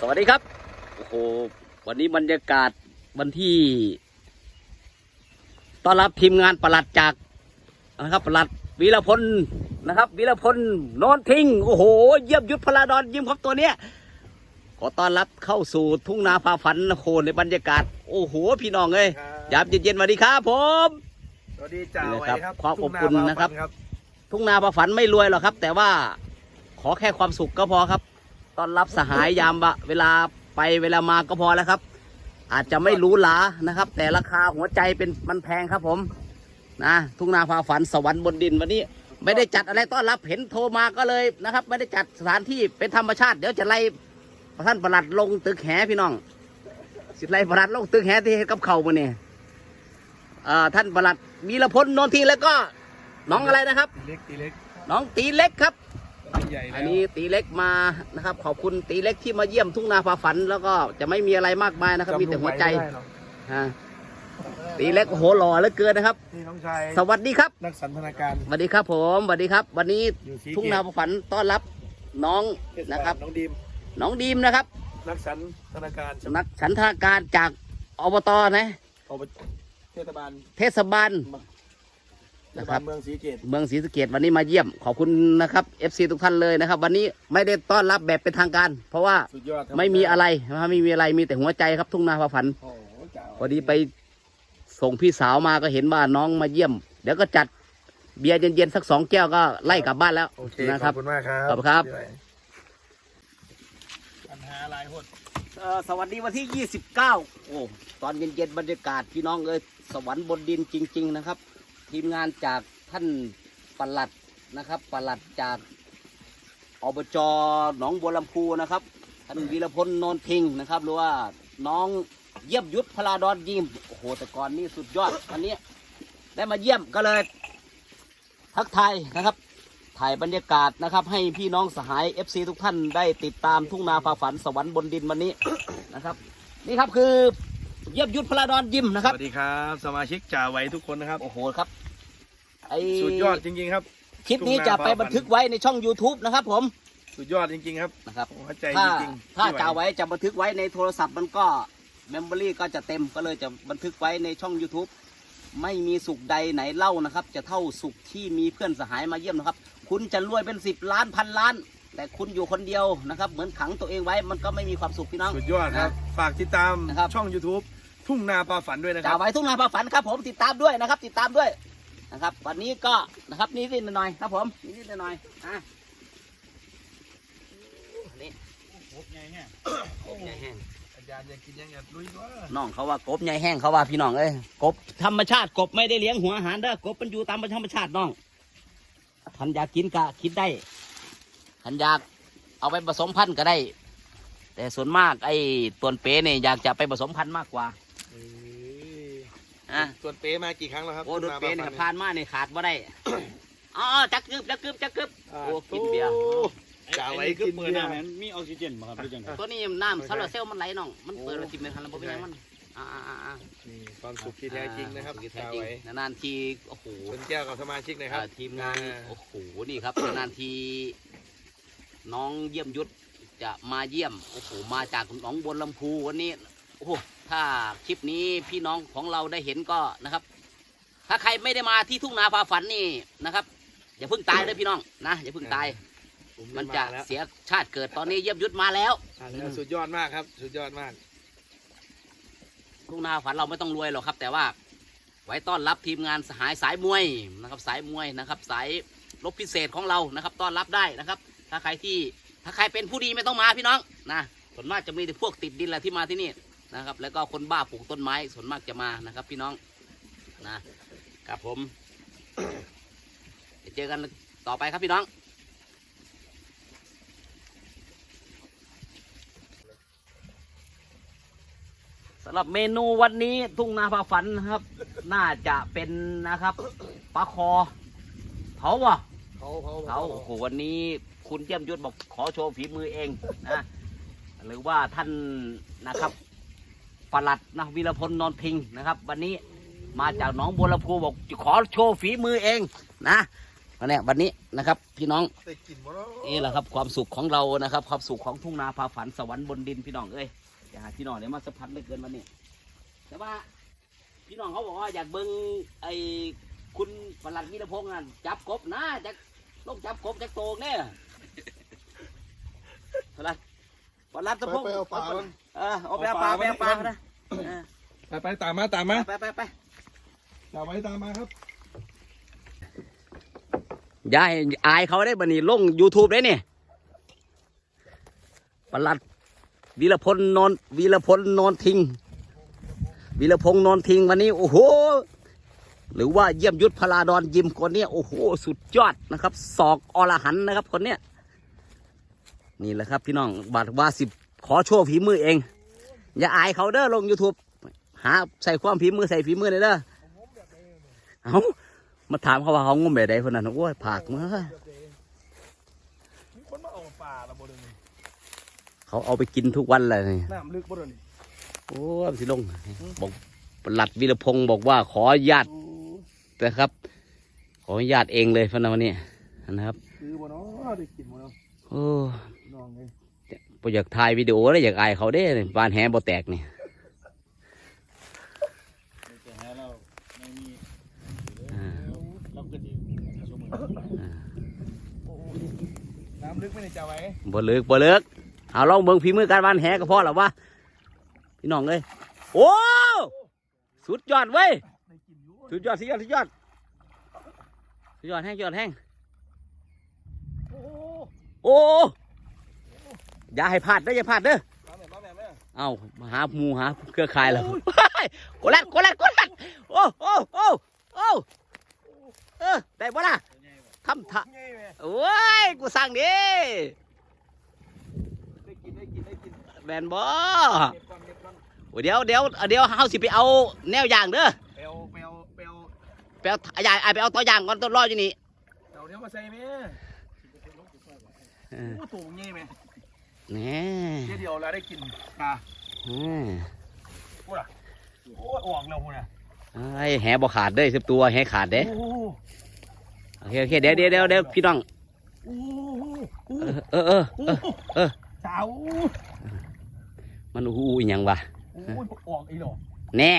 สวัสดีครับ โอ้โห วันนี้บรรยากาศวันที่ต้อนรับทีมงานประหลัดจากนะครับประหลัดวีรพลนะครับวีรพลโนนทิ้ง โอ้โห เยี่ยมยุทธพลาดอนยิ้มครับตัวเนี้ยขอต้อนรับเข้าสู่ทุ่งนาพาฝันโอ้โหในบรรยากาศ โอ้โห พี่น้องเอ้ยยามเย็นๆสวัสดีครับผมสวัสดีจ่านี่ไว้นะครับครับความอบอุ่นนะครับทุ่งาทุ่งนาพาฝันไม่รวยหรอกครับ แต่ว่าขอแค่ความสุขก็พอครับ ต้อนรับสหายยามบะเวลาไปเวลามาก็พอแล้วครับ อาจจะไม่หรู้หลานะครับ แต่ราคาหัวใจเป็นมันแพงครับผมนะทุ่งนาพาฝันสวรรค์บนดินวันนี้ ไม่ได้จัดอะไรต้อนรับเห็นโทรมาก็เลยนะครับ ไม่ได้จัดสถานที่เป็นธรรมชาติเดี๋ยวจะไล่ท่านประหลัดลงตึกแหพี่น้องสิไล่ประหลัดลงตึกแหที่เฮ็ดกับเขามาเนี่ยเอ่อท่านประหลัดมีละพลโนนทีแล้วก็น้องอะไรนะครับตีเล็กตีเล็กน้องตีเล็กครับตีใหญ่แล้ว อันนี้ตีเล็กมานะครับ ขอบคุณตีเล็กที่มาเยี่ยมทุ่งนาพาฝัน แล้วก็จะไม่มีอะไรมากมายนะครับ มีแต่หัวใจจำลุงไไม่ได้หรอกฮะตีเล็กโอ้โหหล่อเหลือเกินนะครับนี่น้องชายสวัสดีครับ นักสันทนาการสวัสดีครับผมสวัสดีครับ วันนี้อยู่สีทุ่งนาพาฝันต้อนรับน้องเทศบาลนะครับ น้องดีมน้องดีมนะครับ นักสันทนาการนักฉันทาการจากอบตนะอบเทศบาลเทศบาลเทศ นะครับบาลเมืองศรีเกตเมืองศรีสะเกดวันนี้มาเยี่ยมขอบคุณนะครับ FC ทุกท่านเลยนะครับ วันนี้ไม่ได้ต้อนรับแบบเป็นทางการ เพราะว่าสุดยอดครับไม่มีอะไรนะครับไม่มีอะไรมีแต่หัวใจครับทุ่งนาพาฝัน โอ้โหจ่าพอดีไปส่งพี่สาวมาก็เห็นว่าน้องมาเยี่ยม เดี๋ยวก็จัดเบียร์เย็นๆสักสองแก้วก็ไล่กลับบ้านแล้วโอเคนะขครัอบ บคุณมากครับขอบคุณครับพี่ไหวปัญหาหลายหดเอ่อสวัสดีวันที่ 29 โอ้ ตอนเย็นๆบรรยากาศพี่น้องเอ้ยสวรรค์บนดินจริง ๆ นะครับ ทีมงานจากท่านปลัดนะครับปลัดจากอบจหนองบัวลำพูนะครับท่านวีรพลนนทิงนะครับ หรือว่าน้องเยี่ยมยุทธพลาดอนยิมโอ้โหแต่ก่อนนี่สุดยอดวันนี้ได้มาเยี่ยมก็เลย ทักทายนะครับ ถ่ายบรรยากาศนะครับ ให้พี่น้องสหาย FC ทุกท่านได้ติดตามทุ่งนาฟ้าฝันสวรรค์บนดินวันนี้นะครับ นี่ครับคือ เยี่ยมยุทธพลาดอนยิมนะสครับวัสดีครับ สมาชิกจ่าไว้ทุกคนนะครับ โอ้โหครับไอสุดยอดจริงๆครับ คลิปนี้จะไปบันทึกไว้ในช่อง YouTube นะครับ ผม สุดยอดจริงๆครับนะครับหัวใจถ้าจริงๆถ้าพี่หจะเอาไว้จะบันทึกไว้ในโทรศัพท์มันก็เมมโมรี่ก็จะเต็มก็เลยจะบันทึกไว้ในช่อง YouTube ไม่มีสุขใดไหนเล่านะครับ จะเท่าสุขที่มีเพื่อนสหายมาเยี่ยมนะครับ คุณจะรวยเป็นสิบล้านพันล้าน แต่คุณอยู่คนเดียวนะครับ เหมือนขังตัวเองไว้มันก็ไม่มีความสุขพี่น้อง สุดยอดครับ ฝากติดตามนะครับช่อง YouTube ทุ่งนาปลาฝันด้วยนะคจ่ารับ ไว้ทุ่งนาพาฝันครับผมติดตามด้วยนะครับ ติดตามด้วยนะครับ วันนี้ก็นะครับนิดๆหน่อยๆครับผมนิดๆหน่อยๆอะนี่โอ้ไงเนี่ยกบใหญ่แห้งอาจารย์อยากกินยังไงลุยด้วยน้องเขาว่ากบใหญ่แห้งเขาว่าพี่น้องเอ้ยกบธรรมชาติกบไม่ได้เลี้ยงหัวอาหารเด้อกบมันอยู่ตามธรรมชาติน้องทันอยากกินกะคิดได้ทันอยากเอาไปผสมพันธุ์ก็ได้ แต่ส่วนมากไอ้ตัวนเป๋เนี่ยอยากจะไปผสมพันธุ์มากกว่า อะส่วนเป๊มากี่ครั้งแล้วครับโอ้โดนเป๋เนี่ยทุ่งผ่านมาเนี่ยขาดบ่ได้อ๋อจักกึบจักกึบจักกึบอ่าโอ้กินเบียร์จ่าไว้ไอ้กิคืนอเปิเบีดยหน้าร์มันมีออกซิเจนบ่ครับหรือจังไงตัวนี้น้ำโซลาร์เซลล์มันไหลน้อง มันเปิดแล้วทิมเป็นทันแล้วบ่เป็นหยังมันอ่าอ่าอ่าอ่านี่ความสุขที่แท้จริงนะครับวามสุขที่แท้จ่าจริงไว้นานๆทีโอ้โหชนแก้วกับสมาชิกหนะครับอ่าทีมงานโอ้โหนี่ครับนานๆทีน้องเยี่ยมยุทธจะมาเยี่ยมโอ้โหมาจากหนองบัวลำพูวันนี้ โอ้โหถ้าคลิปนี้พี่น้องของเราได้เห็นก็นะครับ ถ้าใครไม่ได้มาที่ทุ่งนาฟ้าฝันนี่นะครับ อย่าเพิ่งตายเลยพี่น้องนะอย่าเพิ่งตายผมมันจะแล้วเสียชาติเกิดตอนนี้เยี่ยมยุทธมาแล้วมาแล้ว สุดยอดมากครับ สุดยอดมาก ทุ่งนาฝันเราไม่ต้องรวยหรอกครับ แต่ว่า ไว้ต้อนรับทีมงานสหายสายมวยนะครับ สายมวยนะครับ สายรบพิเศษของเรานะครับ ต้อนรับได้นะครับ ถ้าใครที่ถ้าใครเป็นผู้ดีไม่ต้องมาพี่น้องนะส่วนมากจะมีแต่พวกติดดินแหละที่มาที่นี่ นะครับ แล้วก็คนบ้าปลูกต้นไม้ส่วนมากจะมานะครับ พี่น้องนะครับผมเดี๋ยวเจอกันต่อไปครับพี่น้องสำหรับเมนูวันนี้ทุ่งนาพาฝันนะครับ น่าจะเป็นนะครับปลาคอเผาวะเขาเขาเผาโอ้โหวันนี้คุณเยี่ยมยุทธบอกขอโชว์ฝีมือเองนะหรือว่าท่านนะครับ ปลัดนะวีรพลนนทิงนะครับ วันนี้มาจากหนองบัวลำพูบอกจะขอโชว์ฝีมือเองนะวันนี้วันนี้นะครับ พี่น้องได้กินบ่เนาะนี่แหละครับความสุขของเรานะครับ ความสุขของทุ่งนาพาฝันสวรรค์บนดินพี่น้องเอ้ยอย่าหาพี่น้องเดี๋ยวมาสัมผัสเหลยเกินวันนี้ แต่ว่าพี่น้องเขาบอกว่าอยากเบิ้งไอ้คุณประหลัดวิรพงษ์นั่นจับกบนะจักลงจับกบจักโตงเนี่ยประหลัดประหลัดตะพงษ์ ไปเอาปลามัน เออเอาไปเอาปลาไปเอาปลานะเออไปไปตามมาตามมาไปไปไปตามไว้ตามมาครับอย่าให้อายเขาได้บันนี้ลง YouTube ได้นี่ประหลัดวีรพลนนท์วีรพลนนทิงวีรพงษ์นนทิงวันนี้ โอ้โห หรือว่าเยี่ยมยุทธพลาดอนยิมคนเนี้ยโอ้โห สุดยอดนะครับ ศอกอรหันต์นะครับคนเนี้ยนี่แหละครับพี่น้องบาทว่าสิบ ขอโชว์ฝีมือเอง อย่าอายเขาเด้อลง YouTube หาใส่ความฝีมือใส่ฝีมือเลยเด้อเอามาถามเขาว่าเขางมแบบใดคนนั้นโอ้ยผากมามีคนมาเอาปลาละบ่เดี๋ยวนี้เขาเอาไปกินทุกวันเลยนี่น้ำลึกบ่เดี๋ยวนี้โอ้ยสิลงบอกประหลัดวีรพงศ์บอกว่าขออนุญาตนะครับ ขออนุญาตเองเลยพนนะวันนี้นะครับ คือบ่เนาะได้กินบ่เนาะโอ้น้องเอ้ย ปอยากถ่ายวิดีโอแล้วอยากอายเขาเด้นี่บ้านแฮบ่แตกนี่แต่หาเราไม่มีอ่าเราก็ดีสมมติอ่าโอ้โหน้ำลึกไม่ได้จะไว้บ่เลิกบ่เลิกเอาลองเบิ่งฝีมือการบ้านแฮก็พอแล้ววะพี่น้องเอ้ยโอ้สุดยอดเว้ยได้กินอยู่สุดยอดสุดยอดสุดยอดสุดยอดแห้งสุดยอดแห้งโอ้โหโอ้อย่าให้พลาดเด้ออย่าพลาดเด้อมาแม่มาแม่แม่เอาหาหมูหาเครือข่ายแล้วกดแลดกดแลดกดแลดโอ้โอ้โอ้โอ้เออได้บ่ล่ะทำท่าไงแม่โอ้ยกูสั่งดิได้กินได้กินได้กินแมนบ่เก็บก่อนเก็บก่อนโอ้เดี๋ยวเดี๋ยวเดี๋ยวเฮาสิไปเอาแนวอย่างเด้อเปลวเปลวเปลวไปเอายายไปเอาตัวอย่างก่อนตัวรออยู่นี่เดี๋ยวเนี้ยมาใส่แม่เออโอ้ตัวไงแม่แห น่เดี๋ยวเดียวแล้วได้กินปลาอืมโอ้ล่ะโอ้ยออกแล้วพุ่นน่ะไอ้แหบ่ขาดเด้อสิบตัวแหขาดเด้โอ้โหโอเคโอเคเดี๋ยวเดี๋ยวเดี๋ยวเดี๋ยวพี่น้องโอ้โหโอ้เออเออเออโหเออสาวมันอู้อีหยังวะโอ้ยออกอีหรอแน่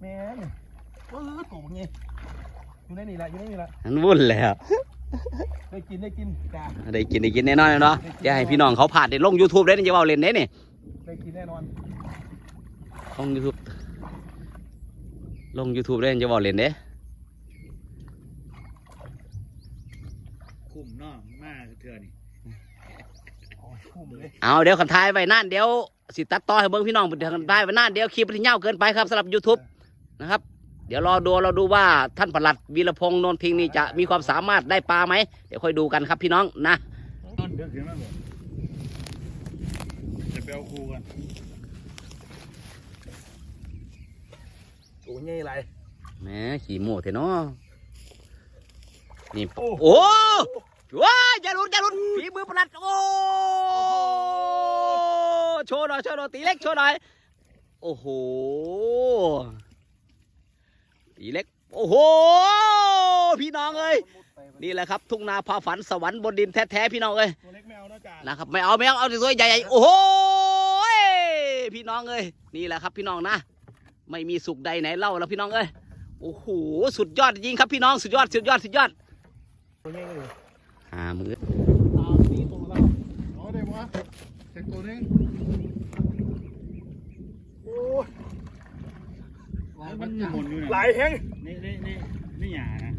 แม่นี่เออตัวไงอยู่ในนี่ละอยู่ในนี่ละมันวุ่นแล้ว ได้กินได้กินจ้าได้กินได้กินแน่นอนเนาะจะให้พี่น้องเขาผ่านได้ลง YouTube ได้นี่จะเอาเล่นได้นี่ได้กินแน่นอนลง YouTube ลง YouTube ได้จะเอาเล่นเด้คุ้มเน้องมากเถื่อนี่โอ้ยคุ้มเลยเอาเดี๋ยวคันท้ายไว้นั่นเดี๋ยวสิตัดต่อให้เบิ่งพี่น้องเดี๋ยวคันท้ายไว้นั่นเดี๋ยวคลิปมันยาวเกินไปครับสำหรับ YouTube นะครับ เดี๋ยวรอดูเราดูว่าท่านปลัดวีรพงษ์นนทิงนี่จะมีความสามารถได้ปลาไหมเดี๋ยวค่อยดูกันครับพี่น้องนะต้นเดือดขึ้นมาบ่จะไปเอาครูกันตัวไงไรแหมขี่โม่เถอะเนาะนี่โอ้โอ้ว้ายอย่าหลุดอย่าหลุดฝีมือปลัดโอ้โชว์หน่อยโชว์หน่อยตีเล็กโชว์หน่อยโอ้โห ตีเล็ก โอ้โห พี่น้องเอ้ย นี่แหละครับ ทุ่งนาพาฝันสวรรค์บนดินแท้ๆพี่น้องเอ้ย ตัวเล็กไม่เอานะจ๊ะนะครับไม่เอาไม่เอาเอาสวยๆใหญ่ๆโอ้โหพี่น้องเอ้ยนี่แหละครับพี่น้องนะ ไม่มีสุขใดไหนเล่าแล้วพี่น้องเอ้ยโอ้โหสุดยอดจริงครับพี่น้องสุดยอดสุดยอดสุดยอดตัวไงเลยหามือตาตีตัวเราเอาได้ปะเช็คตัวนึงโอ้ย มันหมุนอยู่หลานะยแห้งนี่นี่นี่นี่หยานะ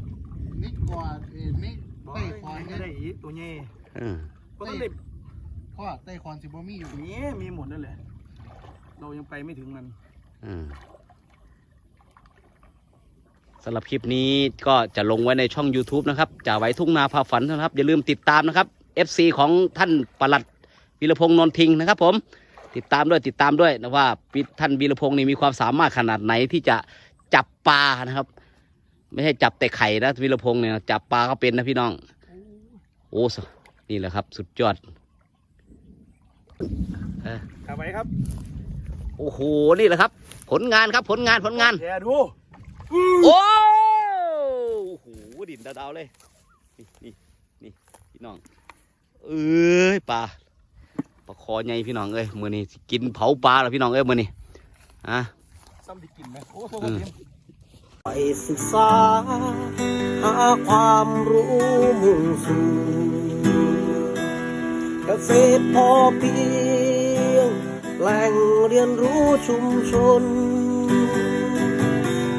นี่กว่าเอ็นี่ไต้คอนไม่เนี่ยได้อีกตัวไงเออก็ต้องได้พ่อไต้คอนสิบ่มีอยู่มีมีหมดนั่นแหละเรายังไปไม่ถึงมันอืมสำหรับคลิปนี้ก็จะลงไว้ในช่อง YouTube นะครับจ่าไว้ทุ่งนาพาฝันนะครับ อย่าลืมติดตามนะครับ FC ของท่านปลัดวีรพงษ์นนทิงนะครับผม ติดตามด้วยติดตามด้วยนะว่าปิท่านวีรพงษ์นี่มีความสามารถขนาดไหนที่จะจับปลานะครับ ไม่ใช่จับแต่ไข่นะวีรพงษ์เนี่ยจับปลาก็เป็นนะพี่น้อง โอ้สนี่แหละครับ สุดยอดทำไมครับ โอ้โหนี่แหละครับ ผลงานครับผลงานผลงานแกดูโอ้โหดีดินดาวๆเลยนี่นี่นี่พี่น้องเอ้ยปลา ปลาคอใหญ่พี่น้องเอ้ยมือนี้สิกินเผาปลาแล้วพี่น้องเอ้ยมือนี้อะซ้ำที่กินไหมโอ้โหอืมไปศึกษาหาความรู้มุ่งสู่เกษตรพอเพียง แหล่งเรียนรู้ชุมชน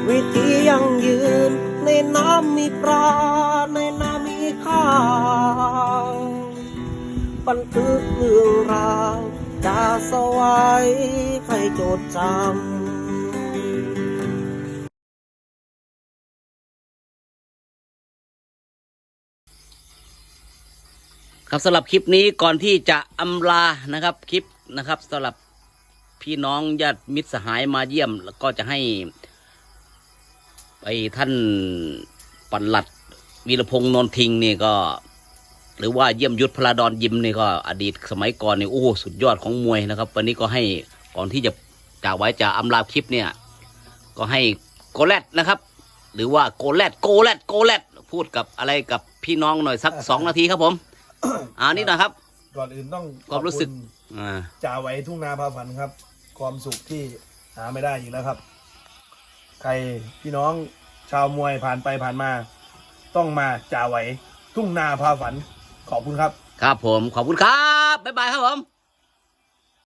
วิธียั่งยืนในน้ำมีปลาในน้ำมีข้าว บันทึกเรื่องราวจะสวายให้จดจำครับสำหรับคลิปนี้ก่อนที่จะอำลานะครับคลิปนะครับสำหรับพี่น้องญาติมิตรสหายมาเยี่ยม แล้วก็จะให้ไปท่านปันหลัดวีรพงษ์นนทิงนี่ก็ หรือว่าเยี่ยมยุทธพลาดอนยิมนี่ก็อดีตสมัยก่อนนี่โอ้โหสุดยอดของมวยนะครับ วันนี้ก็ให้ก่อนที่จะจากไว้จะอำลาคลิปเนี่ย ก็ให้โกแลตนะครับ หรือว่าโกแลตโกแลตโกแลตพูดกับอะไรกับพี่น้องหน่อยสักสองนาทีครับผมอ่านี่หนะครับ ก่อนอื่นต้องความรู้สึกขอบณอ่าจ่าไว้ทุ่งนาพาฝันครับ ความสุขที่หาไม่ได้อีกแล้วครับ ใครพี่น้องชาวมวยผ่านไปผ่านมา ต้องมาจ่าไว้ทุ่งนาพาฝัน ขอบคุณครับ ครับผม ขอบคุณครับ บ๊ายบายครับผม